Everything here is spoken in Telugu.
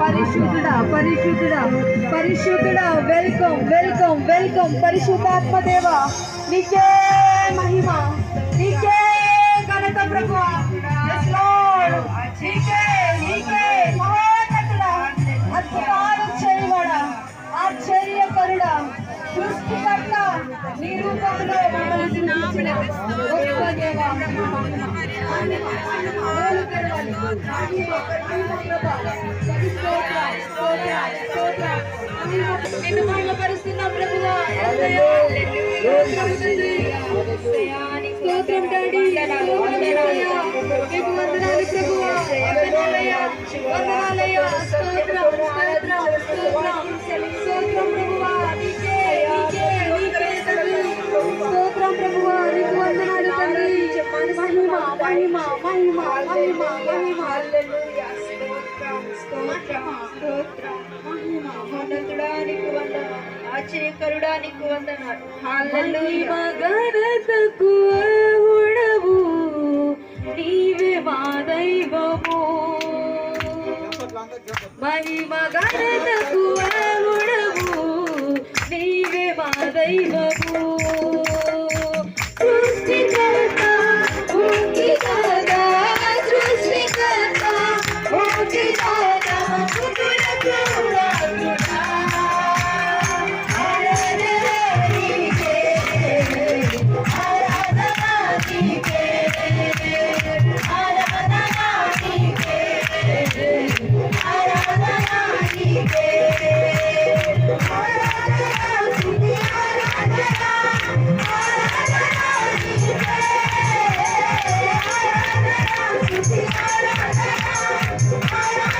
పరిశుద్ధుడా పరిశుద్ధుడా పరిశుద్ధుడా వెల్కమ్ వెల్కమ్ వెల్కమ్ పరిశుద్ధాత్మ దేవ నీకే మహిమ నీకే ఘనత ప్రభు Yes, Lord. నీకే నీకే మహోన్నతుడా అద్భుతాలు చేయబడా ఆశ్చర్యకరుడా సృష్టికర్త నీ రూపంలో మమ్మల్ని గొప్ప దేవా. నిన్ను మహిమపరుస్తున్నాం ప్రభువా. స్తోత్రం డాడీ స్తోత్రం వందనాలు ప్రభువా. వందనాలయ్యా. మహిమ, మహిమ, మహిమ, మహిమ, మహిమ. ఆశ్చర్యకరుడా నీకు వందనాలు మహిమ ఘనతకు అర్హుడవు. నీవే మా దైవము. మహిమ ఘనతకు అర్హుడవు. నీవే మా దైవము. Thank you.